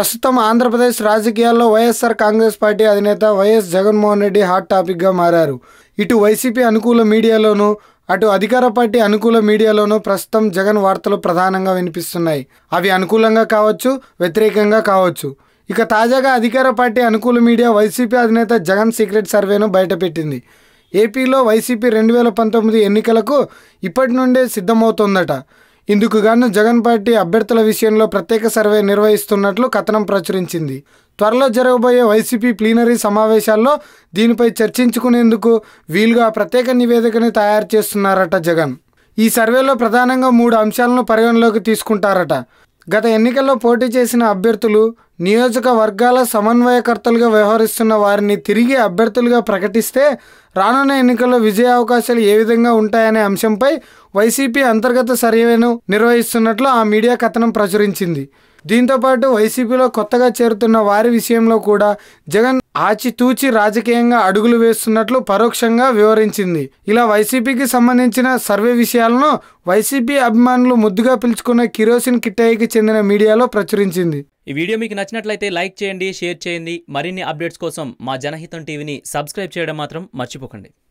ప్రస్తుతం ఆంధ్రప్రదేశ్ రాజకీయాల్లో YSR Congress party అధినేత వైఎస్ జగన్మోహన్ రెడ్డి హాట్ టాపిక్గా మారారు. ఇటు వైసీపీ అనుకూల మీడియాలోనూ అటు అధికార పార్టీ అనుకూల మీడియాలోనూ ప్రస్తుతం జగన్ వార్తలు ప్రధానంగా వినిపిస్తున్నాయి. అవి అనుకూలంగా కావచ్చు వ్యతిరేకంగా కావచ్చు. ఇక తాజాగా అధికార పార్టీ అనుకూల మీడియా వైసీపీ అధినేత జగన్ సీక్రెట్ సర్వేను బయటపెట్టింది. ఏపీలో వైసీపీ రెండు వేల పంతొమ్మిది ఎన్నికలకు ఇప్పటి నుండే సిద్ధమవుతోందట. ఇందుకుగాను జగన్ పార్టీ అభ్యర్థుల విషయంలో ప్రత్యేక సర్వే నిర్వహిస్తున్నట్లు కథనం ప్రచురించింది. త్వరలో జరగబోయే వైసీపీ ప్లీనరీ సమావేశాల్లో దీనిపై చర్చించుకునేందుకు వీలుగా ప్రత్యేక నివేదికని తయారు చేస్తున్నారట జగన్. ఈ సర్వేలో ప్రధానంగా మూడు అంశాలను పరిగణలోకి తీసుకుంటారట. గత ఎన్నికల్లో పోటీ చేసిన అభ్యర్థులు నియోజకవర్గాల సమన్వయకర్తలుగా వ్యవహరిస్తున్న వారిని తిరిగి అభ్యర్థులుగా ప్రకటిస్తే రానున్న ఎన్నికల్లో విజయ అవకాశాలు ఏ విధంగా ఉంటాయనే అంశంపై వైసీపీ అంతర్గత సర్వేను నిర్వహిస్తున్నట్లు ఆ మీడియా కథనం ప్రచురించింది. దీంతోపాటు వైసీపీలో కొత్తగా చేరుతున్న వారి విషయంలో కూడా జగన్ ఆచితూచి రాజకీయంగా అడుగులు వేస్తున్నట్లు పరోక్షంగా వివరించింది. ఇలా వైసీపీకి సంబంధించిన సర్వే విషయాలను వైసీపీ అభిమానులు ముద్దుగా పిలుచుకున్న కిరోసిన్ కిట్టయ్యకి చెందిన మీడియాలో ప్రచురించింది. ఈ వీడియో మీకు నచ్చినట్లయితే లైక్ చేయండి షేర్ చేయండి. మరిన్ని అప్డేట్స్ కోసం మా జనహితం టీవీని సబ్స్క్రైబ్ చేయడం మాత్రం మర్చిపోకండి.